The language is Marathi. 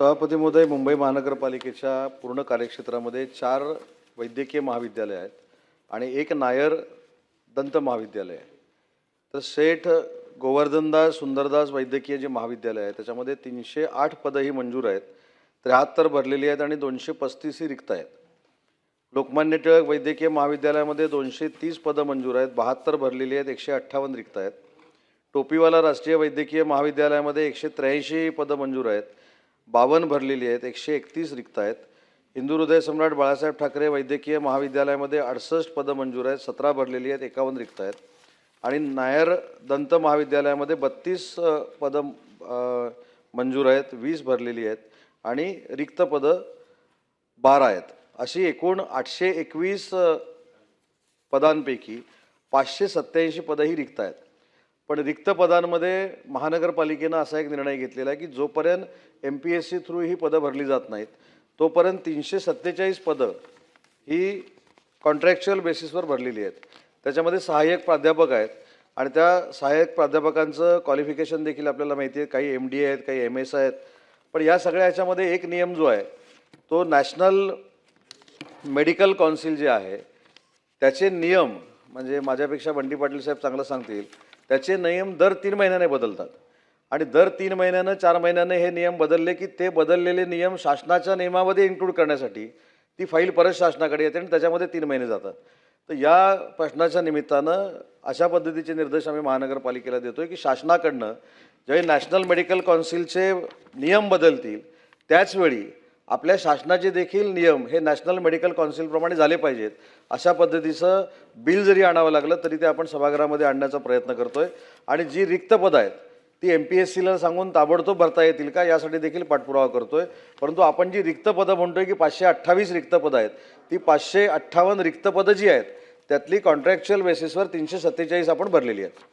सभापती महोदय मुंबई महानगरपालिकेच्या पूर्ण कार्यक्षेत्रामध्ये चार वैद्यकीय महाविद्यालय आहेत आणि एक नायर दंत महाविद्यालय आहे. तर सेठ गोवर्धनदास सुंदरदास वैद्यकीय जे महाविद्यालय आहे त्याच्यामध्ये तीनशे आठ पदं ही मंजूर आहेत. त्र्याहत्तर भरलेली आहेत आणि दोनशे पस्तीस ही रिक्त आहेत. लोकमान्य टिळक वैद्यकीय महाविद्यालयामध्ये दोनशे तीस पदं मंजूर आहेत बहात्तर भरलेली आहेत एकशे अठ्ठावन्न रिक्त आहेत. टोपीवाला राष्ट्रीय वैद्यकीय महाविद्यालयामध्ये एकशे त्र्याऐंशी पदं मंजूर आहेत. बावन्न भरलेली आहेत एकशे एकतीस रिक्त आहेत. हिंदू हृदय सम्राट बाळासाहेब ठाकरे वैद्यकीय महाविद्यालयामध्ये अडसष्ट पदं मंजूर आहेत सतरा भरलेली आहेत एकावन्न रिक्त आहेत. आणि नायर दंत महाविद्यालयामध्ये बत्तीस पदं मंजूर आहेत वीस भरलेली आहेत. आणि रिक्त पदं बारा आहेत. अशी एकूण आठशे एकवीस पदांपैकी पाचशे सत्याऐंशी पदं ही रिक्त आहेत. पण रिक्त पदांमध्ये महानगरपालिकेनं असा एक निर्णय घेतलेला आहे की जोपर्यंत M P S C through ही पदं भरली जात नाहीत तोपर्यंत तीनशे सत्तेचाळीस पदं ही कॉन्ट्रॅक्च्युअल बेसिसवर भरलेली आहेत. त्याच्यामध्ये सहाय्यक प्राध्यापक आहेत आणि त्या सहाय्यक प्राध्यापकांचं क्वालिफिकेशन देखील आपल्याला माहिती आहे. काही एम डी आहेत काही एम एस आहेत. पण या सगळ्या ह्याच्यामध्ये एक नियम जो आहे तो नॅशनल मेडिकल कौन्सिल जे आहे त्याचे नियम म्हणजे माझ्यापेक्षा बंटी पाटील साहेब चांगलं सांगतील त्याचे नियम दर तीन महिन्याने बदलतात. आणि दर तीन महिन्यानं चार महिन्याने हे नियम बदलले की ते बदललेले नियम शासनाच्या नियमामध्ये इन्क्लूड करण्यासाठी ती फाईल परत शासनाकडे येते आणि त्याच्यामध्ये तीन महिने जातात. तर या प्रश्नाच्या निमित्तानं अशा पद्धतीचे निर्देश आम्ही महानगरपालिकेला देतो आहे की शासनाकडनं ज्यावेळी नॅशनल मेडिकल कौन्सिलचे नियम बदलतील त्याचवेळी आपल्या शासनाचे देखील नियम हे नॅशनल मेडिकल कौन्सिलप्रमाणे झाले पाहिजेत. अशा पद्धतीचं बिल जरी आणावं लागलं तरी ते आपण सभागृहामध्ये आणण्याचा प्रयत्न करतोय. आणि जी रिक्त पदं आहेत ती एम पी एस सीला सांगून ताबडतोब भरता येतील का यासाठी देखील पाठपुरावा करतोय. परंतु आपण जी रिक्त पदं म्हणतोय की पाचशे अठ्ठावीस रिक्त पदं आहेत ती पाचशे अठ्ठावन्न रिक्त पदं जी आहेत त्यातली कॉन्ट्रॅक्च्युअल बेसिसवर तीनशे सत्तेचाळीस आपण भरलेली आहेत.